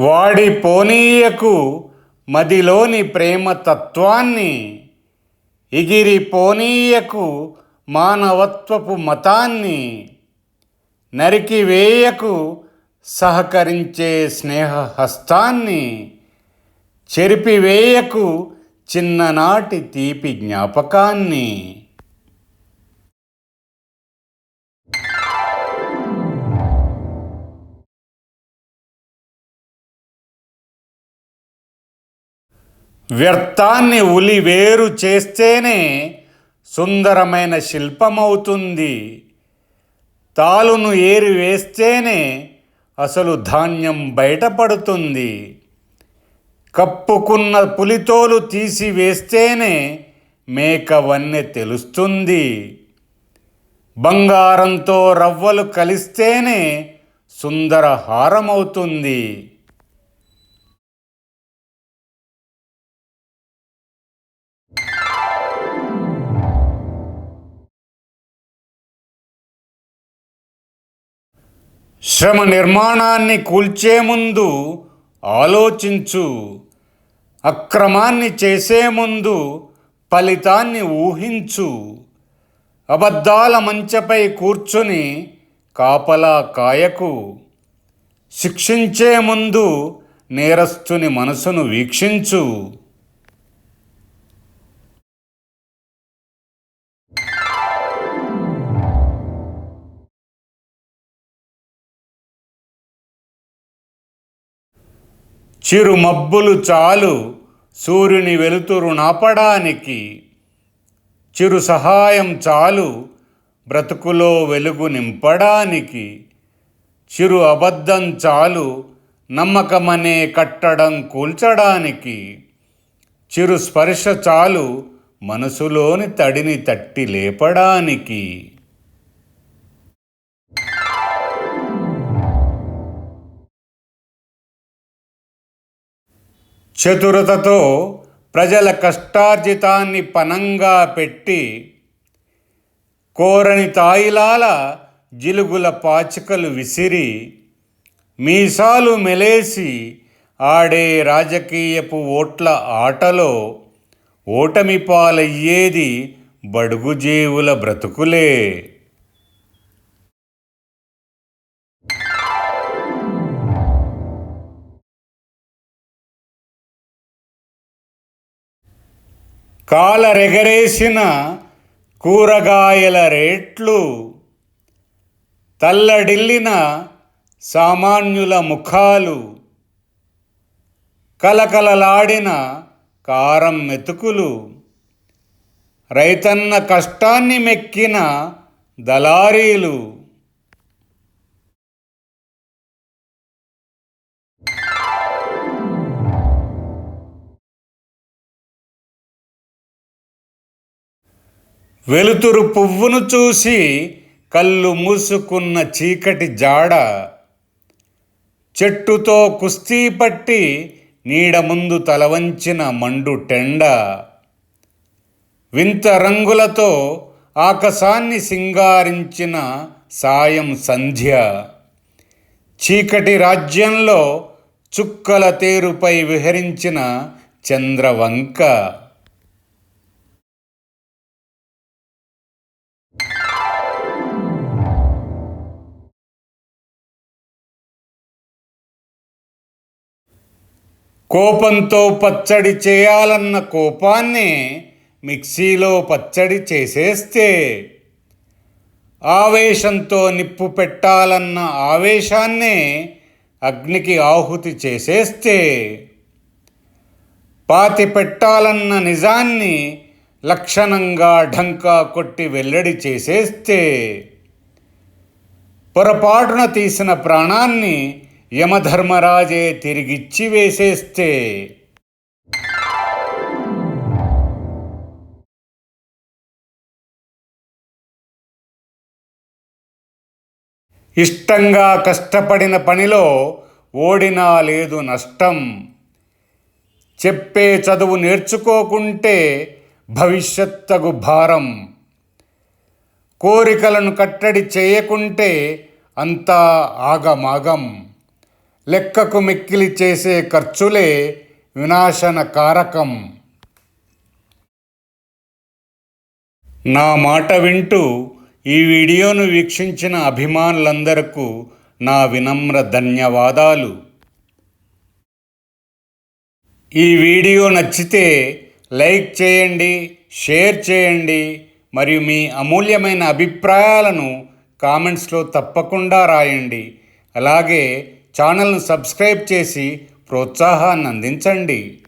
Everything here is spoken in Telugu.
వాడి పోనీయకు మదిలోని ప్రేమ తత్వాన్ని ఎగిరి పోనీయకు మానవత్వపు మతాన్ని నరికివేయకు సహకరించే స్నేహహస్తాన్ని చెరిపివేయకు చిన్ననాటి తీపి జ్ఞాపకాన్ని వ్యర్థాన్ని ఉలి వేరు చేస్తేనే సుందరమైన శిల్పమవుతుంది. తాలును ఏరి వేస్తేనే అసలు ధాన్యం బయటపడుతుంది. కప్పుకున్న పులితోలు తీసి వేస్తేనే మేక వన్నె తెలుస్తుంది. బంగారంతో రవ్వలు కలిస్తేనే సుందర హారమవుతుంది. శ్రమ నిర్మాణాన్ని కూల్చే ముందు ఆలోచించు. అక్రమాన్ని చేసే ముందు ఫలితాన్ని ఊహించు. అబద్ధాల మంచపై కూర్చుని కాపలా కాయకు. శిక్షించే ముందు నేరస్తుని మనసును వీక్షించు. చిరు మబ్బులు చాలు సూర్యుని వెలుతురు నాపడానికి. చిరు సహాయం చాలు బ్రతుకులో వెలుగు నింపడానికి. చిరు అబద్ధం చాలు నమ్మకమనే కట్టడం కూల్చడానికి. చిరు స్పర్శ చాలు మనసులోని తడిని తట్టి లేపడానికి. చతురతతో ప్రజల కష్టార్జితాన్ని పనంగా పెట్టి కోరని తాయిలాల జిలుగుల పాచికలు విసిరి మీసాలు మెలేసి ఆడే రాజకీయపు ఓట్ల ఆటలో ఓటమి పాలయ్యేది బడుగుజేవుల బ్రతుకులే. కాలరెగరేసిన కూరగాయల రేట్లు తల్లడిల్లిన సామాన్యుల ముఖాలు కలకలలాడిన కారం మెతుకులు రైతన్న కష్టాన్ని మెక్కిన దళారీలు వెలుతురు పువ్వును చూసి కళ్ళు మూసుకున్న చీకటి జాడ చెట్టుతో కుస్తీ పట్టి నీడ ముందు తలవంచిన మండు టెండ. వింత రంగులతో ఆకాశాన్ని సింగారించిన సాయం సంధ్య. చీకటి రాజ్యంలో చుక్కల తేరుపై విహరించిన చంద్రవంక. కోపంతో పచ్చడి చేయాలన్న కోపాన్ని మిక్సీలో పచ్చడి చేసేస్తే ఆవేశంతో నిప్పు పెట్టాలన్న ఆవేశాన్నే అగ్నికి ఆహుతి చేసేస్తే పాతి పెట్టాలన్న నిజాన్ని లక్షణంగా ఢంకా కొట్టి వెల్లడి చేసేస్తే పొరపాటున తీసిన ప్రాణాన్ని యమధర్మరాజే తిరిగిచ్చి వేసేస్తే. ఇష్టంగా కష్టపడిన పనిలో ఓడినా లేదు నష్టం. చెప్పే చదువు నేర్చుకోకుంటే భవిష్యత్తగు భారం. కోరికలను కట్టడి చేయకుంటే అంతా ఆగమాగం. లెక్కకు మిక్కిలి చేసే ఖర్చులే వినాశన కారకం నా మాట వింటూ ఈ వీడియోను వీక్షించిన అభిమానులందరకు నా వినమ్ర ధన్యవాదాలు. ఈ వీడియో నచ్చితే లైక్ చేయండి షేర్ చేయండి మరియు మీ అమూల్యమైన అభిప్రాయాలను కామెంట్స్లో తప్పకుండా రాయండి. అలాగే ఛానల్ను సబ్స్క్రైబ్ చేసి ప్రోత్సాహాన్ని అందించండి.